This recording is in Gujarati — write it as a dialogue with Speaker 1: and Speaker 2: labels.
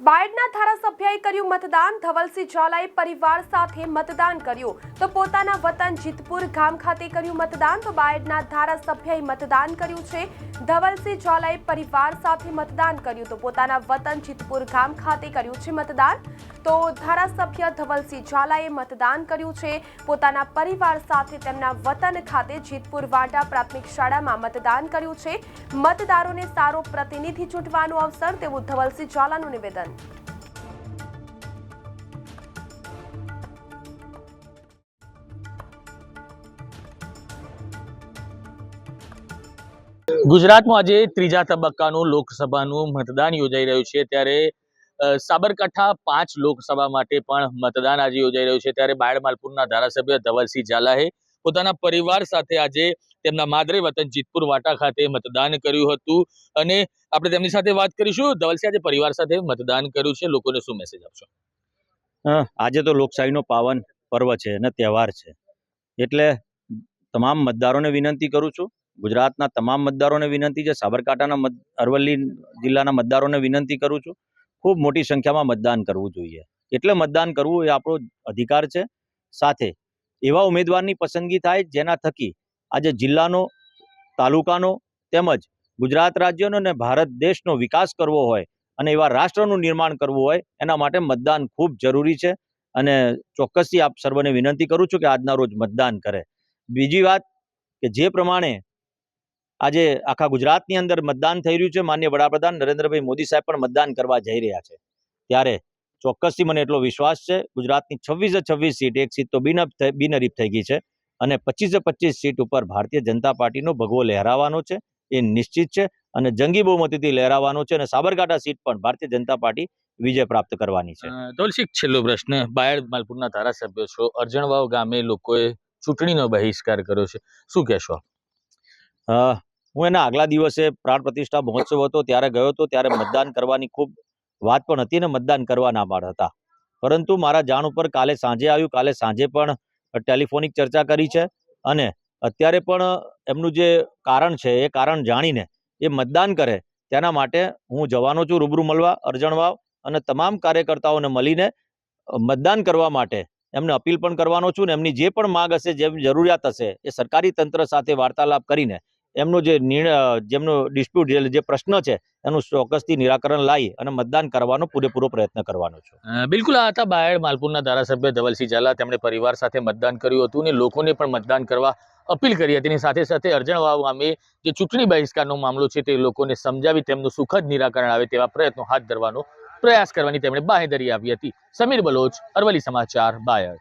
Speaker 1: બાયડના ધારાસભ્યએ કર્યું મતદાન. ધવલસિંહ ઝાલાએ પરિવાર સાથે મતદાન કર્યું. તો પોતાના વતન જીતપુર ગામ ખાતે કર્યું મતદાન. તો બાયડના ધારાસભ્યએ મતદાન કર્યું છે. ધવલસિંહ ઝાલાએ પરિવાર સાથે મતદાન કર્યું. તો પોતાના વતન જીતપુર ગામ ખાતે કર્યું છે મતદાન. તો ધારાસભ્ય ધવલસિંહ ઝાલાએ મતદાન કર્યું છે. પોતાના પરિવાર સાથે તેમના વતન ખાતે જીતપુર વાડા પ્રાથમિક શાળામાં મતદાન કર્યું છે. મતદારોને સારો પ્રતિનિધિ ચૂંટવાનો અવસર, તેવું ધવલસિંહ ઝાલાનું નિવેદન.
Speaker 2: ગુજરાતમાં આજે ત્રીજા તબક્કાનું લોકસભાનું મતદાન યોજાઈ રહ્યું છે. ત્યારે સાબરકાંઠા પાંચ લોકસભા માટે પણ મતદાન આજે યોજાઈ રહ્યું છે. ત્યારે બાયડમાલપુરના ધારાસભ્ય ધવલસિંહ ઝાલાએ પોતાના પરિવાર સાથે આજે તેમના માદરે વતન જીતપુર વાટા ખાતે મતદાન કર્યું હતું. અને આપણે તેમની સાથે વાત કરીશું. ધવલસિંહ આજે પરિવાર સાથે મતદાન કર્યું છે. લોકોને શું મેસેજ આપશો?
Speaker 3: આજે તો લોકશાહીનો પાવન પર્વ છે અને તહેવાર છે. એટલે તમામ મતદારોને વિનંતી કરું છું. ગુજરાતના તમામ મતદારોને વિનંતી છે. સાબરકાંઠાના અરવલ્લી જિલ્લાના મતદારોને વિનંતી કરું છું. ખૂબ મોટી સંખ્યામાં મતદાન કરવું જોઈએ. એટલે મતદાન કરવું એ આપણો અધિકાર છે. સાથે એવા ઉમેદવારની પસંદગી થાય જેના થકી આજે જિલ્લાનો, તાલુકાનો તેમજ ગુજરાત રાજ્યનો અને ભારત દેશનો વિકાસ કરવો હોય અને એવા રાષ્ટ્રનું નિર્માણ કરવું હોય એના માટે મતદાન ખૂબ જરૂરી છે. અને ચોક્કસથી આપ સર્વને વિનંતી કરું છું કે આજના રોજ મતદાન કરે. બીજી વાત કે જે પ્રમાણે આજે આખા ગુજરાતની અંદર મતદાન થઈ રહ્યું છે. માન્ય વડાપ્રધાન નરેન્દ્રભાઈ મોદી સાહેબ પણ મતદાન કરવા જઈ રહ્યા છે. ત્યારે ચોક્કસથી મને એટલો વિશ્વાસ છે ગુજરાતની છવ્વીસે છવ્વીસ સીટ એક સીટ તો બિનઅપ બિનહરીફ થઈ ગઈ છે અને પચીસે પચીસ સીટ ઉપર ભારતીય જનતા પાર્ટીનો ભગવો લહેરાવાનો છે એ નિશ્ચિત છે અને જંગી બહુમતીથી લહેરાવાનો છે અને સાબરકાંઠા સીટ પણ ભારતીય જનતા પાર્ટી વિજય પ્રાપ્ત કરવાની છે.
Speaker 2: અ, છેલ્લો પ્રશ્ન બાયડ માલપુરના ધારાસભ્ય છો અરજણવાવ ગામે લોકોએ ચૂંટણીનો બહિષ્કાર કર્યો છે. શું કહેશો?
Speaker 3: હું એના આગલા દિવસે પ્રાણ પ્રતિષ્ઠા મહોત્સવ હતો, ત્યારે ગયો હતો, ત્યારે મતદાન કરવાની ખૂબ વાત પણ હતી ને મતદાન કરવા ના હતા. પરંતુ મારા જાણ ઉપર કાલે સાંજે આવ્યું, કાલે સાંજે પણ ટેલિફોનિક ચર્ચા કરી છે અને અત્યારે પણ એમનું જે કારણ છે, એ કારણ જાણીને એ મતદાન કરે, તેના માટે હું જવાનો છું રૂબરૂ મળવા, અરજણવાવ અને તમામ કાર્યકર્તાઓને મળીને મતદાન કરવા માટે એમને અપીલ પણ કરવાનો છું ને એમની જે પણ માગ હશે, જે જરૂરિયાત હશે, એ સરકારી તંત્ર સાથે વાર્તાલાપ કરીને એમનો જે જેમનો ડિસ્પ્યુટ જે પ્રશ્ન છે, એનું ચોક્કસથી નિરાકરણ લાવી અને મતદાન કરવાનો પૂરેપૂરો પ્રયત્ન કરવાનો છું.
Speaker 2: બિલકુલ, આ હતા બાયડ માલપુરના ધારાસભ્ય ધવલસિંહ ઝાલા. તેમણે પરિવાર સાથે મતદાન કર્યું હતું અને લોકોને પણ મતદાન કરવા અપીલ કરી હતી. સાથે સાથે અરજણવાવ ગામે જે ચૂંટણી બહિષ્કારનો મામલો છે તે લોકોને સમજાવી તેમનું સુખદ નિરાકરણ આવે તેવા પ્રયત્નો હાથ ધરવાનો પ્રયાસ કરવાની તેમણે બાહેધરી આપી હતી. સમીર બલોચ અરવલી સમાચાર, બાયડ.